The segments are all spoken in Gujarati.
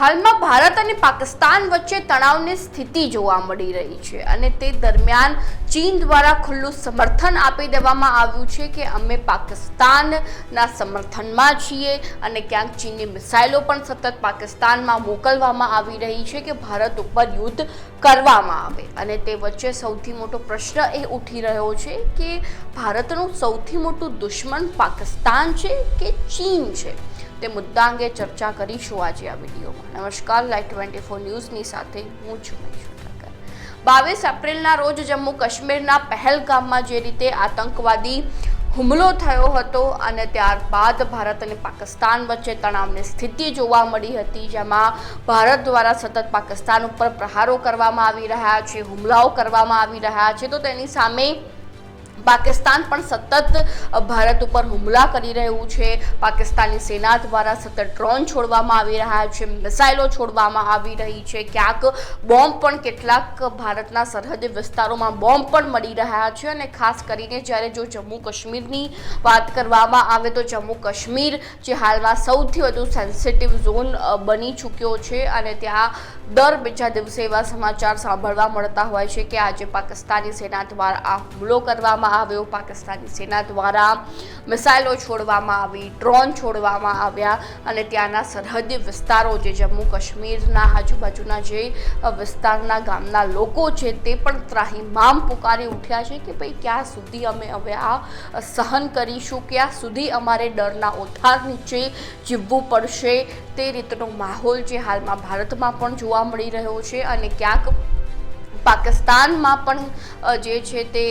હાલમાં ભારત અને પાકિસ્તાન વચ્ચે તણાવની સ્થિતિ જોવા મળી રહી છે અને તે દરમિયાન ચીન દ્વારા ખુલ્લું સમર્થન આપી દેવામાં આવ્યું છે કે અમે પાકિસ્તાનના સમર્થનમાં છીએ અને ક્યાંક ચીનની મિસાઇલો પણ સતત પાકિસ્તાનમાં મોકલવામાં આવી રહી છે કે ભારત ઉપર યુદ્ધ કરવામાં આવે. અને તે વચ્ચે સૌથી મોટો પ્રશ્ન એ ઉઠી રહ્યો છે કે ભારતનું સૌથી મોટું દુશ્મન પાકિસ્તાન છે કે ચીન છે? તે મુદ્દા અંગે ચર્ચા કરીશું આજે આ વિડીયોમાં. નમસ્કાર લાઈવ ટ્વેન્ટી ફોર ન્યૂઝની સાથે હું છું બાવીસ એપ્રિલના રોજ જમ્મુ કાશ્મીરના પહેલગામમાં જે રીતે આતંકવાદી હુમલો થયો હતો અને ત્યારબાદ ભારત અને પાકિસ્તાન વચ્ચે તણાવની સ્થિતિ જોવા મળી હતી, જેમાં ભારત દ્વારા સતત પાકિસ્તાન ઉપર પ્રહારો કરવામાં આવી રહ્યા છે, હુમલાઓ કરવામાં આવી રહ્યા છે, તો તેની સામે પાકિસ્તાન પણ સતત ભારત ઉપર હુમલા કરી રહ્યું છે. પાકિસ્તાની સેના દ્વારા સતત ડ્રોન છોડવામાં આવી રહ્યા છે, મિસાઇલો છોડવામાં આવી રહી છે. ક્યાંક બોમ્બ પણ કેટલાક ભારતના સરહદી વિસ્તારોમાં બોમ્બ પણ મળી રહ્યા છે અને ખાસ કરીને જ્યારે જો જમ્મુ કાશ્મીરની વાત કરવામાં આવે તો જમ્મુ કાશ્મીર જે હાલમાં સૌથી વધુ સેન્સિટિવ ઝોન બની ચૂક્યો છે અને ત્યાં દર બીજા દિવસે એવા સમાચાર સાંભળવા મળતા હોય છે કે આજે પાકિસ્તાની સેના દ્વારા આ હુમલો કરવામાં આવ્યો. પાકિસ્તાની સેના દ્વારા મિસાઇલો છોડવામાં આવી, ડ્રોન છોડવામાં આવ્યા અને ત્યાંના સરહદી વિસ્તારો જે જમ્મુ કાશ્મીરના આજુબાજુના જે વિસ્તારના ગામના લોકો છે તે પણ ત્રાહીમામ પુકારી ઉઠ્યા છે કે ભાઈ ક્યાં સુધી અમે હવે આ સહન કરીશું? ક્યાં સુધી અમારે ડરના ઓથાર નીચે જીવવું પડશે? તે રીતનો માહોલ જે હાલમાં ભારતમાં પણ જોવા મળી રહ્યો છે અને ક્યાંક પાકિસ્તાનમાં પણ જે છે તે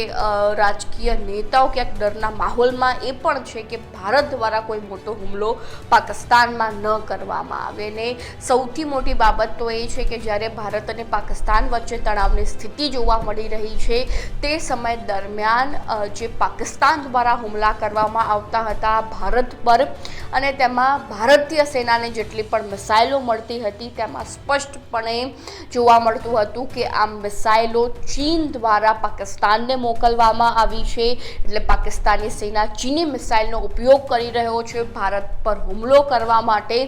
રાજકીય નેતાઓ ક્યાંક ડરના માહોલમાં એ પણ છે કે ભારત દ્વારા કોઈ મોટો હુમલો પાકિસ્તાનમાં ન કરવામાં આવે. ને સૌથી મોટી બાબત તો એ છે કે જ્યારે ભારત અને પાકિસ્તાન વચ્ચે તણાવની સ્થિતિ જોવા મળી રહી છે, તે સમય દરમિયાન જે પાકિસ્તાન દ્વારા હુમલા કરવામાં આવતા હતા ભારત પર અને તેમાં ભારતીય સેનાને જેટલી પણ મિસાઇલો મળતી હતી, તેમાં સ્પષ્ટપણે જોવા મળતું હતું કે આ મિસાઇલો ચીન દ્વારા પાકિસ્તાનને મોકલવામાં આવી છે. એટલે પાકિસ્તાની સેના ચીની મિસાઇલનો ઉપયોગ કરી રહ્યો છે. ભારત પર હુમલો કરવા માટે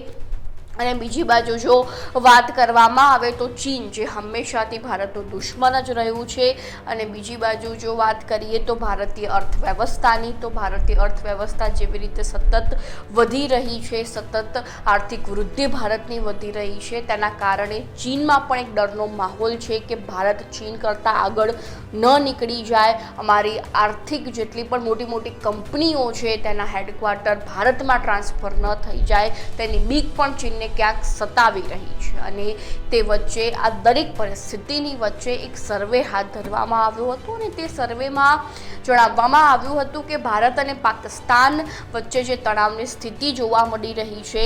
અને બીજી બાજુ જો વાત કરવામાં આવે તો ચીન, જે હંમેશાથી ભારતનું દુશ્મન જ રહ્યું છે, અને બીજી બાજુ જો વાત કરીએ તો ભારતીય અર્થવ્યવસ્થાની, તો ભારતીય અર્થવ્યવસ્થા જેવી રીતે સતત વધી રહી છે, સતત આર્થિક વૃદ્ધિ ભારતની વધી રહી છે. તેના કારણે ચીનમાં પણ એક ડરનો માહોલ છે કે ભારત ચીન કરતાં આગળ ન નીકળી જાય. અમારી આર્થિક જેટલી પણ મોટી મોટી કંપનીઓ છે, તેના હેડક્વાર્ટર ભારતમાં ટ્રાન્સફર ન થઈ જાય. તેની બીક પણ ચીનને ક્યાંક સતાવી રહી છે. અને તે વચ્ચે આ દરેક પરિસ્થિતિની વચ્ચે એક સર્વે હાથ ધરવામાં આવ્યો હતો અને તે સર્વેમાં જણાવવામાં આવ્યું હતું કે ભારત અને પાકિસ્તાન વચ્ચે જે તણાવની સ્થિતિ જોવા મળી રહી છે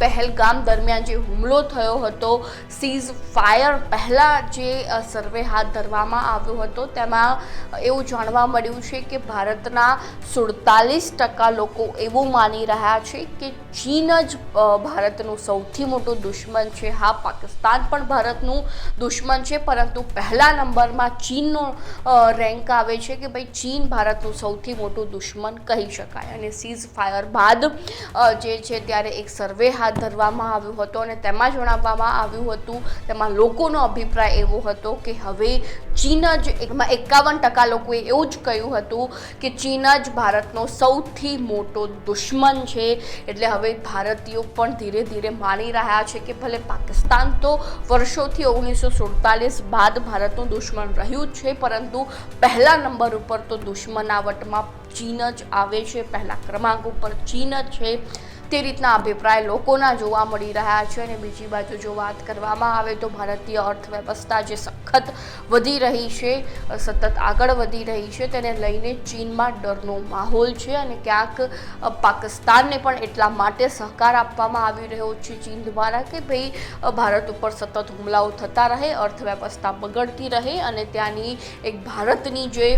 પહેલગામ દરમિયાન જે હુમલો થયો હતો સીઝ ફાયર પહેલાં જે સર્વે હાથ ધરવામાં આવ્યો હતો, તેમાં એવું જાણવા મળ્યું છે કે ભારતના સુડતાલીસ ટકા લોકો એવું માની રહ્યા છે કે ચીન જ ભારતનું સૌથી મોટું દુશ્મન છે. હા, પાકિસ્તાન પણ ભારતનું દુશ્મન છે, પરંતુ પહેલા નંબરમાં ચીનનો રેન્ક આવે છે કે ભાઈ ચીન ભારતનું સૌથી મોટું દુશ્મન કહી શકાય. અને સીઝ ફાયર બાદ જે છે, ત્યારે એક સર્વે હાથ ધરવામાં આવ્યો હતો અને તેમાં જણાવવામાં આવ્યું હતું, તેમાં લોકોનો અભિપ્રાય એવો હતો કે હવે ચીન જ એમાં એકાવન ટકા લોકોએ એવું જ કહ્યું હતું કે ચીન જ ભારતનો સૌથી મોટો દુશ્મન છે. એટલે હવે ભારતીયો પણ ધીરે ધીરે માની રહ્યા છે કે ભલે પાકિસ્તાન તો વર્ષોથી ઓગણીસો સુડતાલીસ બાદ ભારતનું દુશ્મન રહ્યું જ છે, પરંતુ પહેલા નંબર ઉપર તો દુશ્મનાવટમાં ચીન જ આવે છે. પહેલા ક્રમાંક ઉપર ચીન જ છે. તે રીતના અભિપ્રાય લોકોના જોવા મળી રહ્યા છે અને બીજી બાજુ જો વાત કરવામાં આવે તો ભારતીય અર્થવ્યવસ્થા જે સખત વધી રહી છે, સતત આગળ વધી રહી છે, તેને લઈને ચીનમાં ડરનો માહોલ છે અને ક્યાંક પાકિસ્તાનને પણ એટલા માટે સહકાર આપવામાં આવી રહ્યો છે ચીન દ્વારા કે ભાઈ, ભારત ઉપર સતત હુમલાઓ થતા રહે, અર્થવ્યવસ્થા બગડતી રહે અને ત્યાંની એક ભારતની જે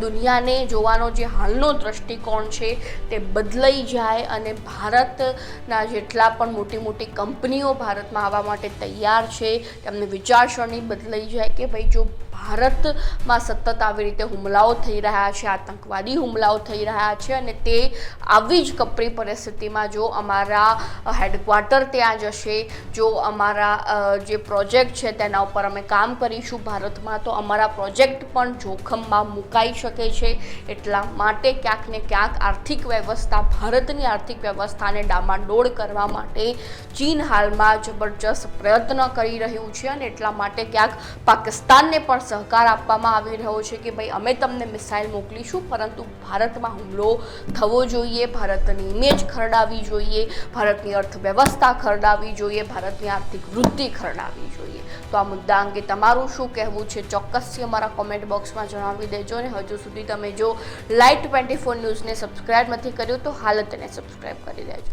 દુનિયાને જોવાનો જે હાલનો દ્રષ્ટિકોણ છે તે બદલાઈ જાય અને ભારતના જેટલા પણ મોટી મોટી કંપનીઓ ભારતમાં આવવા માટે તૈયાર છે, તેમની વિચારસરણી બદલાઈ જાય કે ભાઈ જો ભારતમાં સતત આવી રીતે હુમલાઓ થઈ રહ્યા છે, આતંકવાદી હુમલાઓ થઈ રહ્યા છે અને તે આવી જ કપરી પરિસ્થિતિમાં જો અમારા હેડક્વાર્ટર ત્યાં જશે, જો અમારા જે પ્રોજેક્ટ છે તેના ઉપર અમે કામ કરીશું ભારતમાં, તો અમારા પ્રોજેક્ટ પણ જોખમમાં મુકાઈ શકે છે. એટલા માટે ક્યાંક ને ક્યાંક આર્થિક વ્યવસ્થા, ભારતની આર્થિક વ્યવસ્થાને ડામાડોળ કરવા માટે ચીન હાલમાં જબરજસ્ત પ્રયત્ન કરી રહ્યું છે અને એટલા માટે ક્યાંક પાકિસ્તાનને પણ સહકાર આપવામાં આવી રહ્યો છે કે ભાઈ, અમે તમને મિસાઇલ મોકલીશું, પરંતુ ભારતમાં હુમલો થવો જોઈએ, ભારતની ઇમેજ ખરડાવવી જોઈએ, ભારતની અર્થવ્યવસ્થા ખરડાવવી જોઈએ, ભારતની આર્થિક વૃદ્ધિ ખરડાવવી જોઈએ. તો આ મુદ્દા અંગે તમારું શું કહેવું છે? ચોક્કસથી અમારા કોમેન્ટ બોક્સમાં જણાવી દેજો અને હજુ સુધી તમે જો લાઈટ ટ્વેન્ટી ફોર ન્યૂઝને સબસ્ક્રાઇબ નથી કર્યું તો હાલ તેને સબસ્ક્રાઇબ કરી દેજો.